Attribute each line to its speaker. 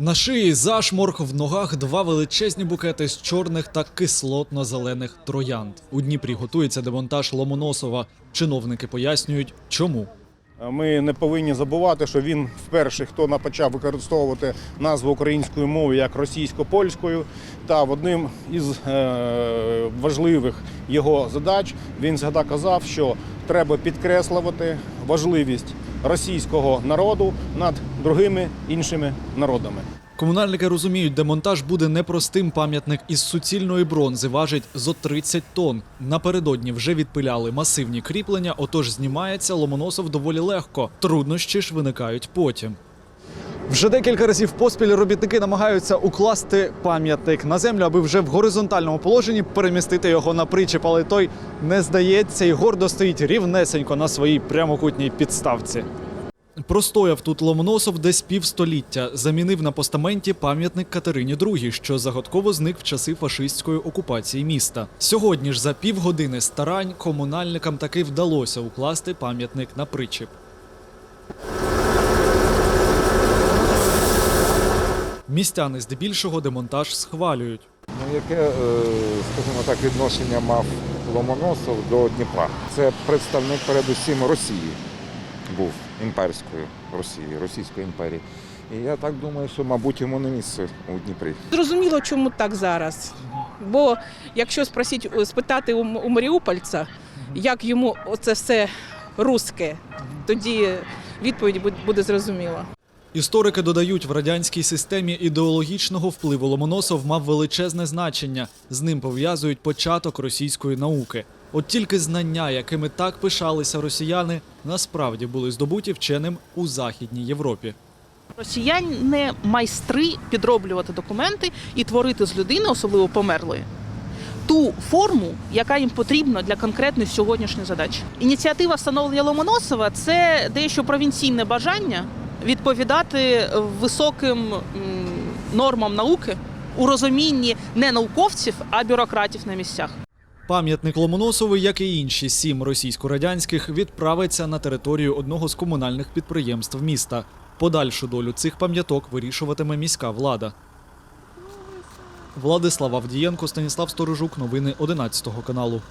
Speaker 1: На шиї зашморг, в ногах два величезні букети з чорних та кислотно-зелених троянд. У Дніпрі готується демонтаж Ломоносова. Чиновники пояснюють, чому.
Speaker 2: Ми не повинні забувати, що він вперше, хто почав використовувати назву української мови як російсько-польською. Та в одним із е, важливих його задач він завжди казав, що треба підкреслювати важливість російського народу над другими іншими народами.
Speaker 1: Комунальники розуміють, демонтаж буде непростим. Пам'ятник із суцільної бронзи важить зо 30 тонн. Напередодні вже відпиляли масивні кріплення, отож знімається Ломоносов доволі легко. Труднощі ж виникають потім. Вже декілька разів поспіль робітники намагаються укласти пам'ятник на землю, аби вже в горизонтальному положенні перемістити його на причіп, але той не здається і гордо стоїть рівнесенько на своїй прямокутній підставці. Простояв тут Ломоносов десь півстоліття, замінив на постаменті пам'ятник Катерині II, що загадково зник в часи фашистської окупації міста. Сьогодні ж за півгодини старань комунальникам таки вдалося укласти пам'ятник на причіп. Містяни здебільшого демонтаж схвалюють.
Speaker 3: Ну, яке, е, скажімо так, відношення мав Ломоносов до Дніпра? Це представник передусім Росії був імперської Росії, Російської імперії. І я так думаю, що, мабуть, йому не місце у Дніпрі.
Speaker 4: Зрозуміло, чому так зараз. Бо якщо спросіть, спитати у, у маріупольця, як йому оце все русське, тоді відповідь буде зрозуміла.
Speaker 1: Історики додають, в радянській системі ідеологічного впливу Ломоносов мав величезне значення. З ним пов'язують початок російської науки. От тільки знання, якими так пишалися росіяни, насправді були здобуті вченим у Західній Європі.
Speaker 5: Росіяни майстри підроблювати документи і творити з людини, особливо померлої, ту форму, яка їм потрібна для конкретної сьогоднішньої задачі. Ініціатива встановлення Ломоносова це дещо провінційне бажання відповідати високим нормам науки у розумінні не науковців, а бюрократів на місцях.
Speaker 1: Пам'ятник Ломоносову, як і інші сім російсько-радянських, відправиться на територію одного з комунальних підприємств міста. Подальшу долю цих пам'яток вирішуватиме міська влада. Владислав Авдієнко, Станіслав Сторожук. Новини 11 каналу.